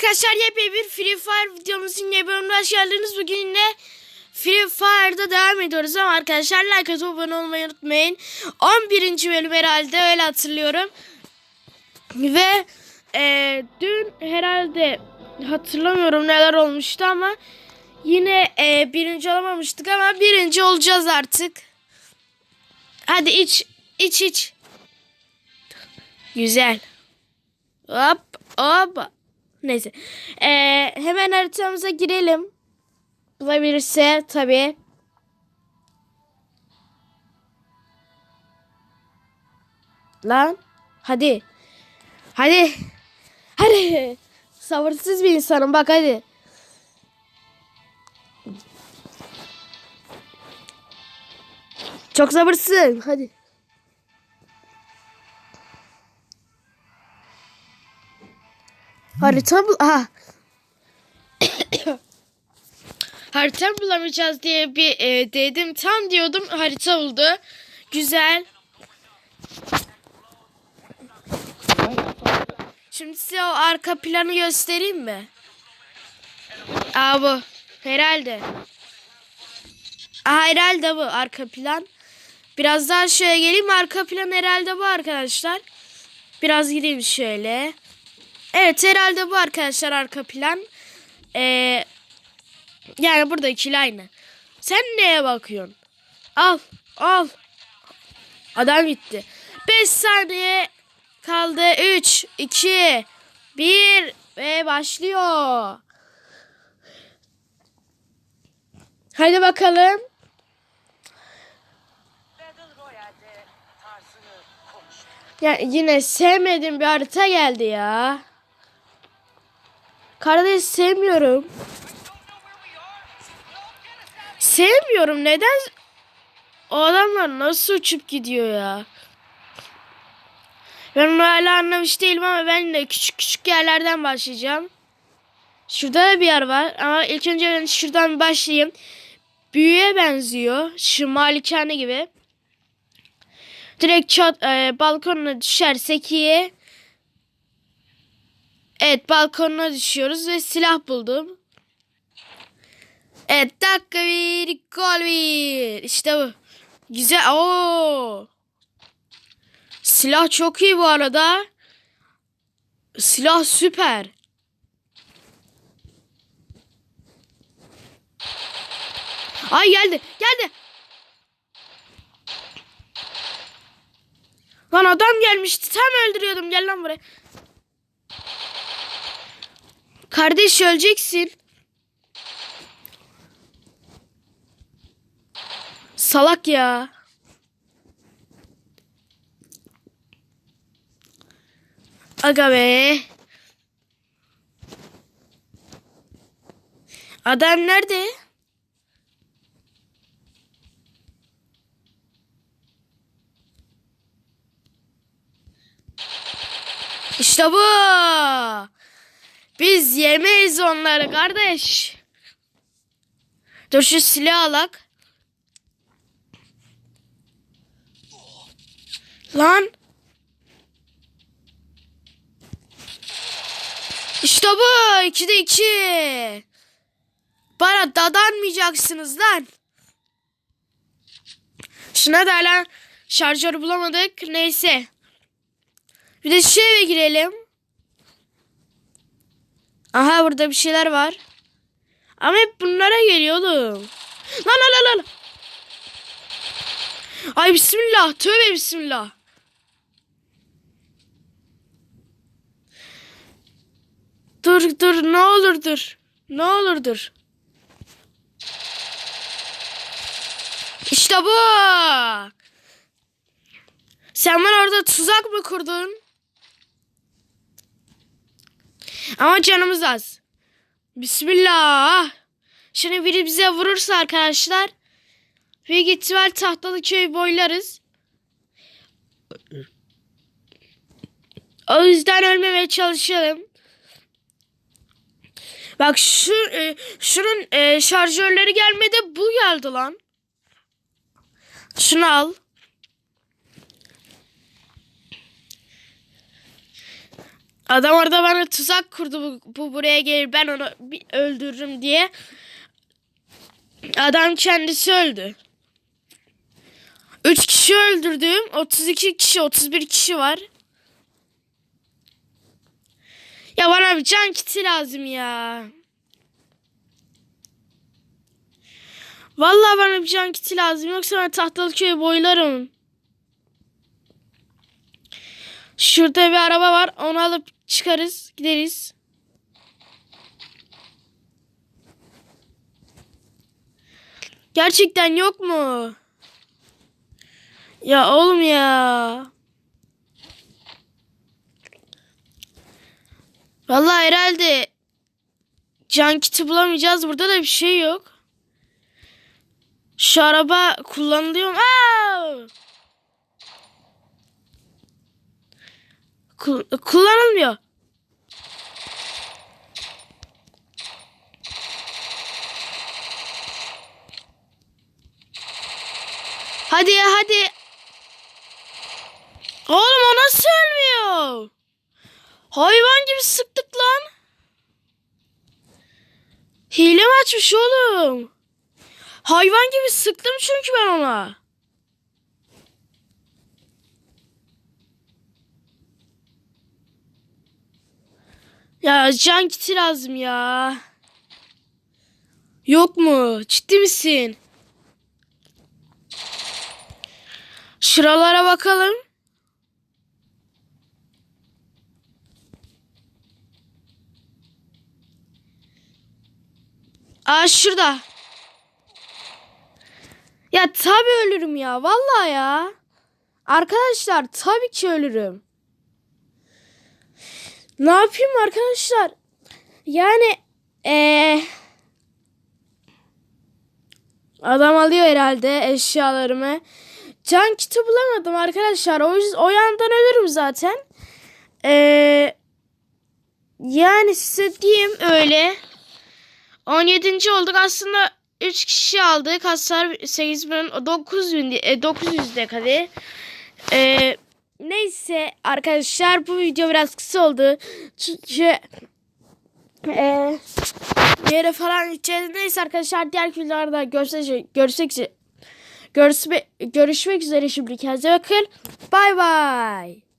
arkadaşlar yepyeni bir Free Fire videomuzun yeni bölümüne hoş geldiniz. Bugün yine Free Fire'da devam ediyoruz ama arkadaşlar like atıp abone olmayı unutmayın. 11. bölüm herhalde öyle hatırlıyorum. Ve e, dün herhalde hatırlamıyorum neler olmuştu ama yine e, birinci olamamıştık ama birinci olacağız artık. Hadi iç iç iç. Güzel. Hop hop. Neyse. Ee, hemen haritamıza girelim. Bulabilirse tabii. Lan. Hadi. Hadi. Hadi. Sabırsız bir insanım bak hadi. Çok sabırsızım. Hadi. Harita bul... Aha. harita bulamayacağız diye bir e, dedim. Tam diyordum harita buldu. Güzel. Şimdi size o arka planı göstereyim mi? Aa bu. Herhalde. Aa, herhalde bu arka plan. Biraz daha şöyle geleyim. Arka plan herhalde bu arkadaşlar. Biraz gideyim şöyle. Evet herhalde bu arkadaşlar arka plan. Ee, yani burada ikili aynı. Sen neye bakıyorsun? Al al. Adam gitti. 5 saniye kaldı. 3, 2, 1 ve başlıyor. Hadi bakalım. Ya yine sevmediğim bir harita geldi ya. Kardeş sevmiyorum. Sevmiyorum. Neden? O adamlar nasıl uçup gidiyor ya? Ben onu hala anlamış değilim ama ben de küçük küçük yerlerden başlayacağım. Şurada da bir yer var ama ilk önce ben şuradan başlayayım. Büyüye benziyor. Şu malikane gibi. Direkt çat, e, balkonuna düşersek iyi. Evet balkonuna düşüyoruz ve silah buldum. Evet dakika bir gol bir. İşte bu. Güzel. Oo. Silah çok iyi bu arada. Silah süper. Ay geldi. Geldi. Lan adam gelmişti. Tam öldürüyordum. Gel lan buraya. Kardeş öleceksin. Salak ya. Aga be. Adam nerede? İşte bu. Biz yemeyiz onları kardeş. Dur şu silah alak. Lan. İşte bu. İkide iki. Bana dadanmayacaksınız lan. Şuna da hala şarjör bulamadık. Neyse. Bir de şu eve girelim. Aha burada bir şeyler var. Ama hep bunlara geliyor oğlum. Lan lan lan lan. Ay bismillah. Tövbe bismillah. Dur dur ne olur dur. Ne olur dur. İşte bu. Sen bana orada tuzak mı kurdun? Ama canımız az. Bismillah. Şimdi biri bize vurursa arkadaşlar. Büyük ihtimal tahtalı köy boylarız. O yüzden ölmemeye çalışalım. Bak şu e, şunun e, şarjörleri gelmedi bu geldi lan. Şunu al. Adam orada bana tuzak kurdu bu, bu buraya gelir ben onu öldürürüm diye. Adam kendisi öldü. 3 kişi öldürdüm. 32 kişi 31 kişi var. Ya bana bir can kiti lazım ya. Vallahi bana bir can kiti lazım. Yoksa ben tahtalı köyü boylarım. Şurada bir araba var. Onu alıp çıkarız. Gideriz. Gerçekten yok mu? Ya oğlum ya. Vallahi herhalde can kiti bulamayacağız. Burada da bir şey yok. Şu araba kullanılıyor mu? Aa! Kullanılmıyor. Hadi hadi. Oğlum o nasıl? Hayvan gibi sıktık lan. Hile mi açmış oğlum? Hayvan gibi sıktım çünkü ben ona. Ya can kiti lazım ya. Yok mu? Ciddi misin? Şuralara bakalım. Aa şurada. Ya tabii ölürüm ya. Vallahi ya. Arkadaşlar tabii ki ölürüm. Ne yapayım arkadaşlar? Yani eee adam alıyor herhalde eşyalarımı. Can kiti bulamadım arkadaşlar. O yüzden o yandan ölürüm zaten. Eee yani size diyeyim öyle. 17. olduk aslında 3 kişi aldık. Hasar 8000 9000 e, 900 de hadi. Ee, neyse arkadaşlar bu video biraz kısa oldu. Çünkü e, bir yere falan gideceğiz. Neyse arkadaşlar diğer videolarda görüşmek görüşmek görüşmek, görüşmek üzere şimdi kendinize bakın. Bay bay.